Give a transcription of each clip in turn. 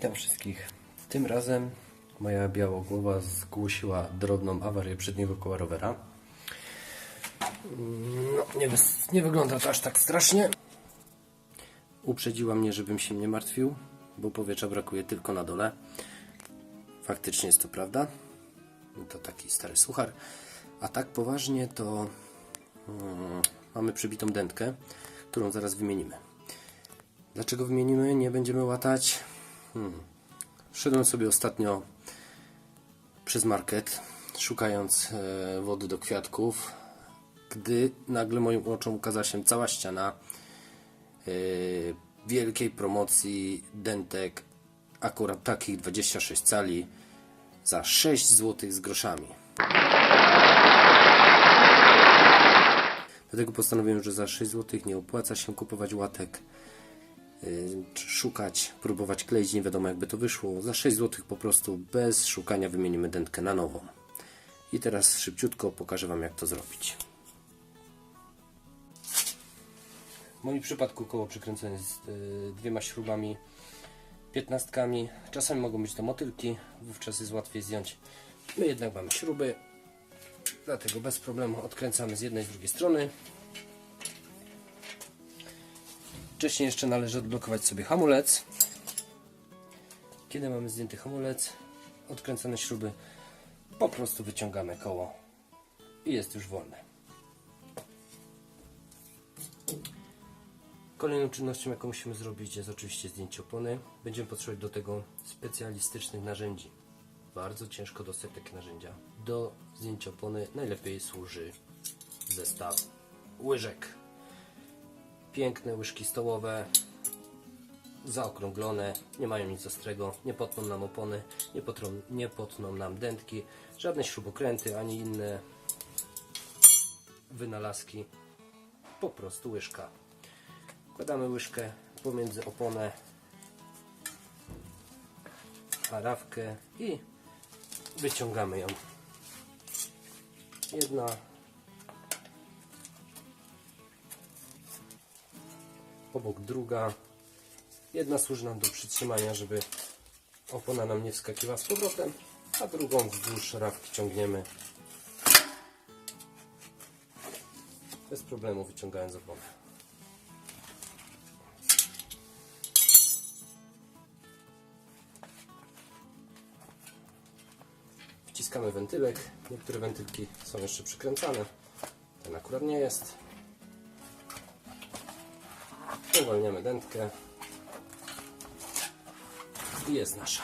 Witam wszystkich. Tym razem moja białogłowa zgłosiła drobną awarię przedniego koła rowera. No, nie, nie wygląda to aż tak strasznie. Uprzedziła mnie, żebym się nie martwił, bo powietrza brakuje tylko na dole. Faktycznie jest to prawda. To taki stary suchar. A tak poważnie to mm, mamy przybitą dętkę, którą zaraz wymienimy. Dlaczego wymienimy? Nie będziemy łatać. Hmm. Szedłem sobie ostatnio przez market, szukając e, wody do kwiatków, gdy nagle moim oczom ukazała się cała ściana e, wielkiej promocji dentek, akurat takich 26 cali, za 6 zł z groszami. Dlatego postanowiłem, że za 6 zł nie opłaca się kupować łatek szukać, próbować kleić, nie wiadomo jakby to wyszło. Za 6 zł po prostu bez szukania wymienimy dętkę na nową. I teraz szybciutko pokażę Wam jak to zrobić. W moim przypadku koło przykręcone jest y, dwiema śrubami, piętnastkami. Czasami mogą być to motylki, wówczas jest łatwiej zdjąć. My jednak mamy śruby, dlatego bez problemu odkręcamy z jednej i z drugiej strony. Wcześniej jeszcze należy odblokować sobie hamulec. Kiedy mamy zdjęty hamulec, odkręcone śruby, po prostu wyciągamy koło i jest już wolne. Kolejną czynnością, jaką musimy zrobić, jest oczywiście zdjęcie opony. Będziemy potrzebować do tego specjalistycznych narzędzi. Bardzo ciężko dostać takie narzędzia. Do zdjęcia opony najlepiej służy zestaw łyżek piękne łyżki stołowe, zaokrąglone, nie mają nic ostrego, nie potną nam opony, nie, potrą, nie potną nam dętki, żadne śrubokręty ani inne wynalazki, po prostu łyżka. Wkładamy łyżkę pomiędzy oponę a rawkę i wyciągamy ją. Jedna obok druga. Jedna służy nam do przytrzymania, żeby opona nam nie wskakiwała z powrotem, a drugą wzdłuż rawki ciągniemy. Bez problemu wyciągając oponę. Wciskamy wentylek. Niektóre wentylki są jeszcze przykręcane. Ten akurat nie jest. Uwalniamy dętkę i jest nasza.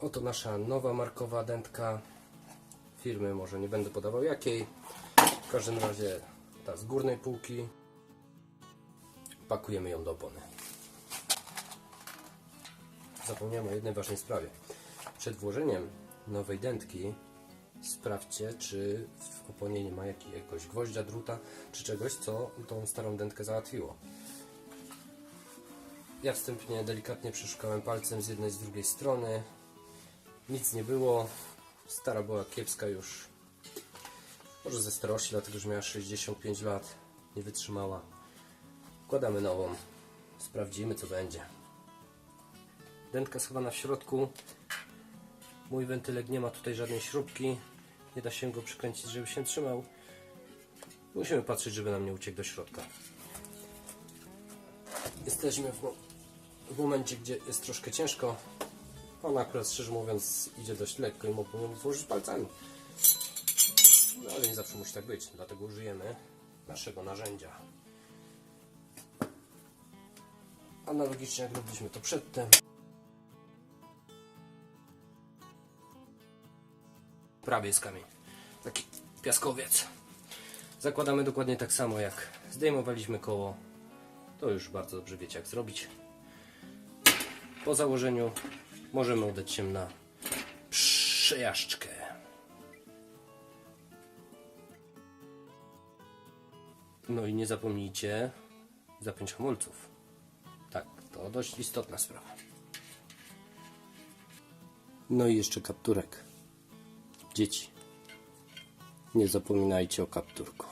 Oto nasza nowa markowa dętka firmy, może nie będę podawał jakiej. W każdym razie ta z górnej półki. Pakujemy ją do opony. Zapomniałem o jednej ważnej sprawie. Przed włożeniem nowej dętki sprawdźcie, czy w oponie nie ma jakiegoś gwoździa, druta, czy czegoś, co tą starą dętkę załatwiło. Ja wstępnie delikatnie przeszukałem palcem z jednej i z drugiej strony. Nic nie było. Stara była kiepska już. Może ze starości, dlatego że miała 65 lat. Nie wytrzymała. Wkładamy nową. Sprawdzimy, co będzie. Dętka schowana w środku. Mój wentylek nie ma tutaj żadnej śrubki. Nie da się go przykręcić, żeby się trzymał. Musimy patrzeć, żeby nam nie uciekł do środka. Jesteśmy w, w momencie, gdzie jest troszkę ciężko. Ona akurat, szczerze mówiąc, idzie dość lekko i mógłbym ją złożyć palcami. No ale nie zawsze musi tak być, dlatego użyjemy naszego narzędzia. Analogicznie jak robiliśmy to przedtem. Prawie jest kamień. Taki piaskowiec. Zakładamy dokładnie tak samo jak zdejmowaliśmy koło. To już bardzo dobrze wiecie jak zrobić. Po założeniu możemy udać się na przejażdżkę. No i nie zapomnijcie zapiąć hamulców. Tak, to dość istotna sprawa. No i jeszcze kapturek. Dzieci. Nie zapominajcie o kapturku.